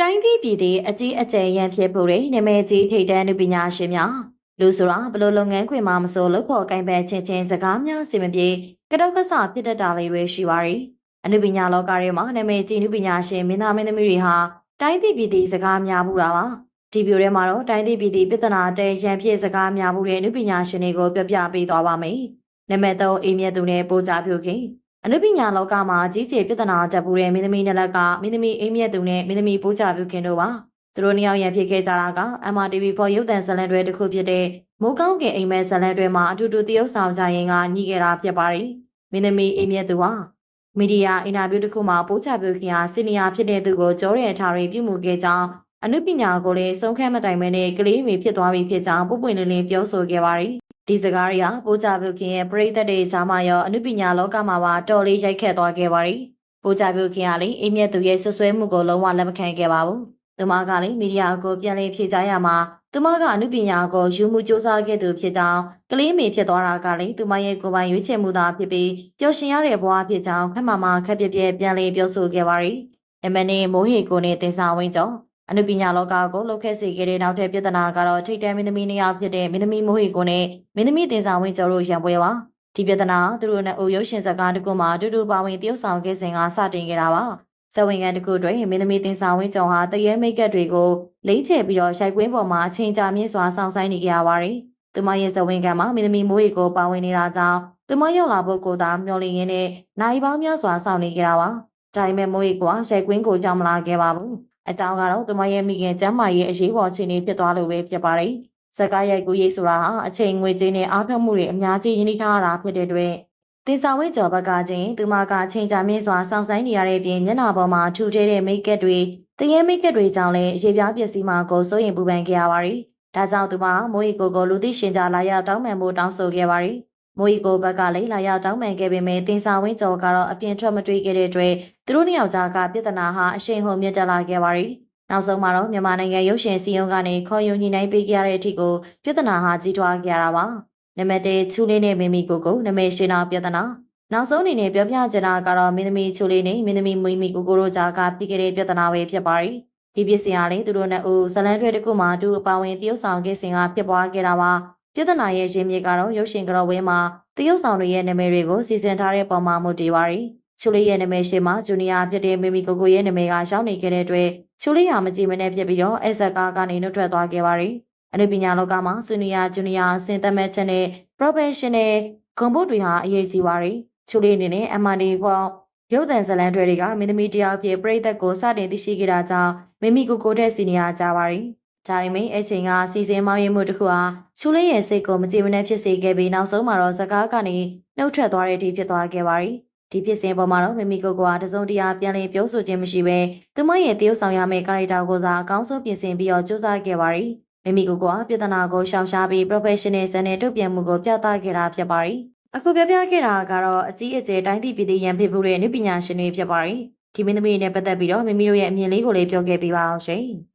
တိုင်းပြည်ပြည်သည်အကြီးအကျယ်ရန်ဖြစ်ဖို့တဲ့နာမည်ကြီးထိပ်တန်းလူပညာရှင်များလူဆိုတာဘလို့လုပ်ငန်းခွင်မှာမဆိုလုပ်ဖို့ကင်ပယ်ချင်းချင်းစကားများစင်မပြေကတော့ကဆဖြစ်တတ်တာလေးတွေရှိပါ ರಿ အနုပညာလောကထဲမှာနာမည်ကြီးလူပညာရှင်မင်းသားမင်းသမီးတွေဟာတိုင်းပြည်ပြည်သည်စကားများမှုတာပါဒီဗီဒီယိုထဲမှာတော့တိုင်းပြည်ပြည်သည်ပြဿနာတဲရန်ဖြစ်စကားများမှုတဲ့အနုပညာရှင်တွေကိုပြပြပေးသွားပါမယ်နံပါတ်3အိမ်မြတ်သူနဲ့ပိုးကြပြုခင် အနုပညာလောကမှာကြီးကျယ်ပြဿနာတက်ပူတဲ့မင်းသမီးနှစ်လက်ကမင်းသမီးအိမ်မြတ်သူနဲ့မင်းသမီးပိုးချပြုခင်တို့ပါသူတို့နှစ်ယောက်ရန်ဖြစ်ခဲ့ကြတာက MRTV4 ရုပ်သံဇာတ်လမ်းတွေတစ်ခုဖြစ်တဲ့မိုးကောင်းကင်အိမ်မဲဇာတ်လမ်းတွေမှာအတူတူတရုပ်ဆောင်ကြရင်ကညီခဲ့တာဖြစ်ပါတယ်မင်းသမီးအိမ်မြတ်သူဟာမီဒီယာအင်တာဗျူးတစ်ခုမှာပိုးချပြုခင်ဟာစီနီယာဖြစ်တဲ့သူကိုကြောတဲ့အထာတွေပြုမှုခဲ့ကြောင်းအနုပညာကိုလည်းဆုံးခန်းမတိုင်မဲနဲ့ကလေးတွေဖြစ်သွားပြီဖြစ်ကြောင်းပုပ်ပွင့်လင်းလင်းပြောဆိုခဲ့ပါတယ် ဒီစကားတွေကပိုးကြပြုခင်ရဲ့ပရိသတ်တွေကြားမှာရောအနုပညာလောကမှာပါတော်လေးရိုက်ခတ်သွားခဲ့ပါတယ်။ပိုးကြပြုခင်ကလည်းအိမ်မြတ်သူရဲ့ဆွဆွဲမှုကိုလုံးဝလက်မခံခဲ့ပါဘူး။သူမကလည်းမီဒီယာကိုပြန်လည်ဖြေကြားရမှာသူမကအနုပညာကိုယူမှုစ조사ခဲ့သူဖြစ်ကြောင်းကလေးမေဖြစ်သွားတာကလည်းသူမရဲ့ကိုယ်ပိုင်ရွေးချယ်မှုသာဖြစ်ပြီးပျော်ရှင်ရတဲ့ဘဝဖြစ်ကြောင်းခက်မှမှခက်ပြပြပြန်လည်ပြောဆိုခဲ့ပါတယ်။အမနေမိုးဟေကိုနဲ့တင်စာဝင်းကျော် အနုပညာလောကကိုလှုပ်ခဲစေခဲ့တဲ့နောက်ထပ်ပြဿနာကတော့ထိတ်တန့်မင်းသမီးနှစ်ယောက်ဖြစ်တဲ့မင်းသမီးမိုးဟေကိုနဲ့မင်းသမီးတင်ဆောင်ဝင်းကျော်တို့ရံပွဲပါဒီပြဿနာသူတို့နဲ့အိုရုပ်ရှင်စကားတစ်ခုမှာအတူတူပါဝင်တရုပ်ဆောင်ခဲ့စဉ်ကစတင်ခဲ့တာပါဇဝင်ကန်တစ်ခုတွင်မင်းသမီးတင်ဆောင်ဝင်းကျော်ဟာတရဲမိတ်ကပ်တွေကိုလိမ့်ချဲပြီးတော့ရိုက်ကွင်းပေါ်မှာအချိန်ကြာမြင့်စွာဆောင်ဆိုင်နေကြရပါတယ်သူမရဲ့ဇဝင်ကန်မှာမင်းသမီးမိုးဟေကိုပါဝင်နေတာကြောင့်သူမရောက်လာဖို့ကိုသာမျှော်လင့်ရင်းနဲ့နိုင်ပေါင်းများစွာဆောင်နေကြတာပါဒါပေမဲ့မိုးဟေကရိုက်ကွင်းကိုကြောင်မလာခဲ့ပါဘူး အကြောင်းကတော့သူမရဲ့မိခင်ကျမ်းမာရေးအရေးပေါ်အခြေအနေဖြစ်သွားလို့ပဲဖြစ်ပါတယ်။ဇက်ကားရိုက်ကူးရေးဆိုတာဟာအချိန်ငွေကြေးနဲ့အားထုတ်မှုတွေအများကြီးရင်းနှီးထားတာဖြစ်တဲ့အတွက်တင်စာဝဲကျော်ဘက်ကချင်းသူမကအချိန်ကြာမြင့်စွာစောင့်ဆိုင်နေရတဲ့ပြင်မျက်နှာပေါ်မှာထူထဲတဲ့မိတ်ကပ်တွေတရေမိတ်ကပ်တွေကြောင့်လည်းရေပြားပစ္စည်းမှာကိုစိုးရင်ပူပန်ခဲ့ရပါတယ်။ဒါကြောင့်သူမမိုးရီကိုကိုလူသိရှင်ကြားလာရောက်တောင်းပန်ဖို့တောင်းဆိုခဲ့ပါတယ်။ မိုးရီကိုဘက်ကလည်းလာရောက်တောင်းပန်ခဲ့ပေမဲ့တင်စာဝင်းကျော်ကတော့အပြင်ထွက်မတွေ့ခဲ့တဲ့အတွက်သူတို့နှစ်ယောက်ကြားကပြဿနာဟာအရှိန်ဟုန်မြင့်တက်လာခဲ့ပါတယ်။နောက်ဆုံးမှာတော့မြန်မာနိုင်ငံရုပ်ရှင်စီယုံကနေခေါ်ယူညှိနှိုင်းပေးကြရတဲ့အထိကိုပြဿနာဟာကြီးထွားခဲ့ရတာပါ။နံပါတ်1ချူလေးနဲ့မင်းမီကိုကိုနမဲရှင်နာပြဿနာနောက်ဆုံးအနေနဲ့ပြောပြချင်တာကတော့မင်းသမီးချူလေးနဲ့မင်းသမီးမွေးမီကိုကိုတို့ကြားကပြီးခဲ့တဲ့ပြဿနာပဲဖြစ်ပါတယ်။ဒီပြစ်စင်ကလည်းသူတို့နဲ့ဦးဇလန်းတွေတစ်ခုမှအတူအပါဝင်တရုတ်ဆောင်ခဲ့စဉ်ကဖြစ်ပွားခဲ့တာပါ။ ပြဿနာရဲ့ရင်းမြစ်ကတော့ရုပ်ရှင်ကြော်ဝဲမှာတရုတ်ဆောင်တွေရဲ့နာမည်တွေကိုစီစဉ်ထားတဲ့ပုံမှာမူတည်ပါတယ်။ချူလေးရဲ့နာမည်ရှိမှာဂျူနီယာဖြစ်တဲ့မီမီကိုကိုရဲ့နာမည်ကရှောင်းနေခဲ့တဲ့အတွက်ချူလေးဟာမကြည့်မနဲ့ဖြစ်ပြီးတော့အဆက်ကားကနေနှုတ်ထွက်သွားခဲ့ပါတယ်။အနုပညာလောကမှာဆူနီယာဂျူနီယာအဆင့်သတ်မှတ်ချက်နဲ့ professional ဂုဏ်ပုတ်တွေဟာအရေးကြီးပါတယ်။ချူလေးအနေနဲ့ MRD ပေါ့ရုပ်သံဇာတ်လမ်းတွေကမင်းသမီးတယောက်ဖြစ်ပြိသက်ကိုစတင်သိရှိခဲ့တာကြောင့်မိမိကိုကိုတဲ့စီနီယာကြပါတယ်။ ဒါပေမဲ့အချိန်ကစီစဉ်မောင်းရမှုတစ်ခုဟာချူလေးရဲ့စိတ်ကိုမကြည်မနှက်ဖြစ်စေခဲ့ပြီးနောက်ဆုံးမှာတော့စကားကနေနှုတ်ထွက်သွားတဲ့အထိဖြစ်သွားခဲ့ပါတယ်။ဒီဖြစ်စဉ်ပေါ်မှာတော့မိမိကိုကတစုံတရာပြန်လည်ပြောဆိုခြင်းမရှိဘဲသူမရဲ့တရုပ်ဆောင်ရမယ့်ကာရိုက်တာကိုသာအကောင်းဆုံးပြင်ဆင်ပြီးတော့စူးစမ်းခဲ့ပါတယ်။မိမိကိုကပြဿနာကိုရှောင်ရှားပြီး professional ဇာတ်နဲ့တုတ်ပြန်မှုကိုပြသခဲ့တာဖြစ်ပါတယ်။အခုပြပြခဲ့တာကတော့အကြီးအကျယ်တိုင်းပြည်ပြည်ရန်ဖြစ်မှုတဲ့အနုပညာရှင်တွေဖြစ်ပါတယ်။ဒီမင်းသမီးနဲ့ပတ်သက်ပြီးတော့မိမိတို့ရဲ့အမြင်လေးကိုလည်းပြောခဲ့ပေးပါအောင်ရှင်။